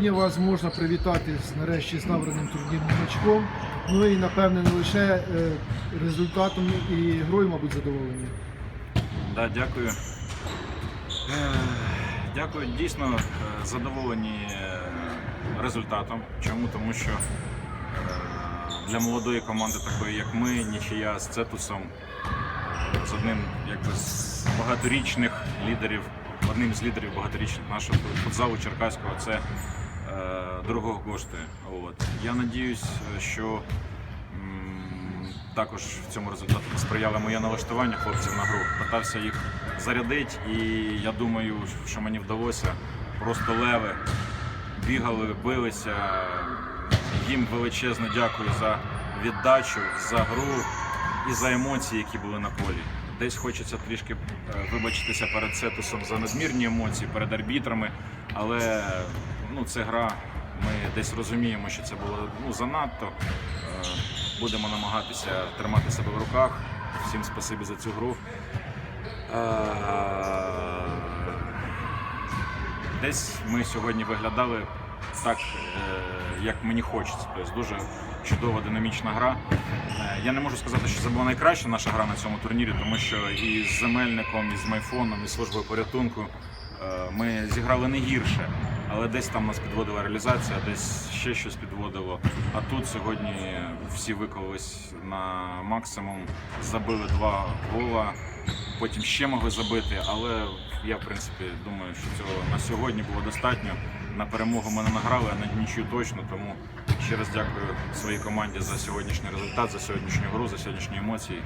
Сьогодні вас можна привітати нарешті з набраним турнірним очком. Ну і напевне не лише е, результатом і грою, мабуть, задоволені. Да, дякую. Е, Дякую. Дійсно е, задоволені результатом. Чому? Тому що для молодої команди, такої як ми, нічия з Цетусом, з одним якби з багаторічних лідерів, одним з лідерів багаторічних нашого футзалу Черкаського, це дорого коштує. От. Я надіюсь, що також в цьому результаті сприяло моє налаштування хлопців на гру. Питався їх зарядити, і я думаю, що мені вдалося. Просто леви бігали, билися. Їм величезно дякую за віддачу, за гру і за емоції, які були на полі. Десь хочеться трішки е, вибачитися перед Сетусом за надмірні емоції, перед арбітрами, але ну, це гра. Ми десь розуміємо, що це було ну, занадто. Е, Будемо намагатися тримати себе в руках. Всім спасибі за цю гру. Е, Десь ми сьогодні виглядали так, е, як мені хочеться. Тобто дуже чудова динамічна гра. Е, Я не можу сказати, що це була найкраща наша гра на цьому турнірі, тому що і з земельником, і з майфоном, і з службою порятунку е, ми зіграли не гірше. Але десь там нас підводила реалізація, десь ще щось підводило. А тут сьогодні всі виклались на максимум, забили два гола, потім ще могли забити. Але я, в принципі, думаю, що цього на сьогодні було достатньо. На перемогу ми не награли, а на нічю точно. Тому ще раз дякую своїй команді за сьогоднішній результат, за сьогоднішню гру, за сьогоднішні емоції.